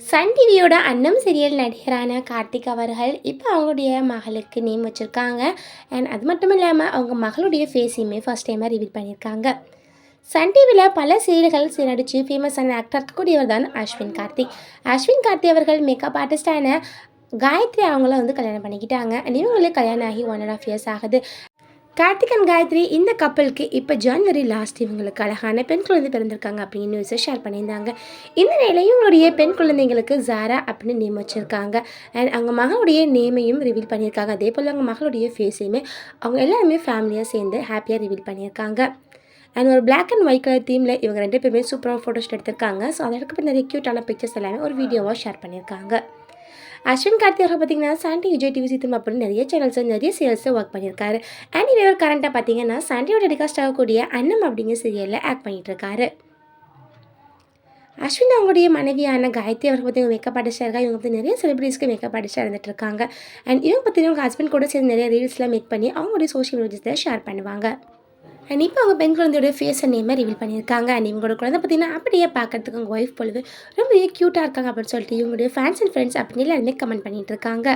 Sun டிவியோட அன்னம் serial நடிகரான Karthik அவர்கள் இப்போ அவங்களுடைய மகளுக்கு நேம் வச்சுருக்காங்க. அண்ட் அது மட்டும் இல்லாமல் அவங்க மகளுடைய ஃபேஸையுமே ஃபஸ்ட் டைமாக ரிவீல் பண்ணியிருக்காங்க. சன் டிவியில் பல சீரியல்கள் நடித்து ஃபேமஸான ஆக்டர் இருக்கக்கூடியவர் தான் அஸ்வின் கார்த்திக். அஸ்வின் கார்த்தி அவர்கள் மேக்கப் ஆர்டிஸ்டான காயத்ரி அவங்கள வந்து கல்யாணம் பண்ணிக்கிட்டாங்க. அண்ட் இவங்களுக்கு கல்யாணம் ஆகி ஒன் அண்ட் ஆஃப் இயர்ஸ் ஆகுது. கார்த்திக் அண்ட் காயத்ரி இந்த கப்பலுக்கு இப்போ ஜனவரி லாஸ்ட் இவங்களுக்கு அழகான பெண் குழந்தை பிறந்திருக்காங்க அப்படின்னு நியூஸை ஷேர் பண்ணியிருந்தாங்க. இந்த நிலையில் இவங்களுடைய பெண் குழந்தைங்களுக்கு ஜாரா அப்படின்னு நேம் வச்சுருக்காங்க. அண்ட் அவங்க மகளுடைய நேமையும் ரிவீல் பண்ணியிருக்காங்க. அதே போல் அவங்க மகளுடைய ஃபேஸையுமே அவங்க எல்லாருமே ஃபேமிலியாக சேர்ந்து ஹாப்பியாக ரிவீல் பண்ணியிருக்காங்க. அண்ட் ஒரு பிளாக் அண்ட் ஒயிட் கலர் தீமில் இவங்க ரெண்டு பேருமே சூப்பராக ஃபோட்டோஸ் எடுத்திருக்காங்க. ஸோ அதற்கு நிறைய க்யூட்டான பிக்சர்ஸ் எல்லாமே ஒரு வீடியோவாக ஷேர் பண்ணியிருக்காங்க. அஸ்வின் கார்த்தி அவர்கள் பார்த்தீங்கன்னா சாண்டி விஜய் டிவி சித்தம் அப்படின்னு நிறைய சேனல்ஸ் நிறைய சேல்ஸில் ஒர்க் பண்ணியிருக்காரு. அண்ட் இவர் கரண்ட்டாக பார்த்தீங்கன்னா சாண்டியோட டெலிகாஸ்ட் ஆகக்கூடிய அண்ணம் அப்படிங்கிற சீரியலில் ஆக்ட் பண்ணிகிட்டு இருக்காரு அஸ்வின் அவங்களுடைய மனைவியான காயத்ரி அவர்கள் பற்றி மேக்கப் ஆர்டிஸ்டாக இருக்கா? இவங்க வந்து நிறைய செலிபிரிட்டிஸ்க்கு மேக்கப் ஆர்டிஸ்டாக இருந்துட்டு இருக்காங்க. அண்ட் இவங்க பற்றி இவங்க ஹஸ்பண்ட் கூட சேர்ந்து நிறைய ரீல்ஸ்லாம் மேக் பண்ணி அவங்களுடைய சோஷியல் மீடியாஸில் ஷேர் பண்ணுவாங்க. அண்ட் இப்போ அவங்க பெண் குழந்தையோட ஃபேஸ் நேமை ரிவீல் பண்ணியிருக்காங்க. அண்ட் இவங்களோட குழந்தை பார்த்தீங்கன்னா அப்படியே பார்க்கறதுக்கு அவங்க ஒய்ஃப் பொழுது ரொம்ப க்யூட்டாக இருக்காங்க அப்படின்னு சொல்லிட்டு இவங்களுடைய ஃபேன்ஸ் அண்ட் ஃப்ரெண்ட்ஸ் அப்படின்னு எல்லாருமே கமெண்ட் பண்ணிட்டு இருக்காங்க.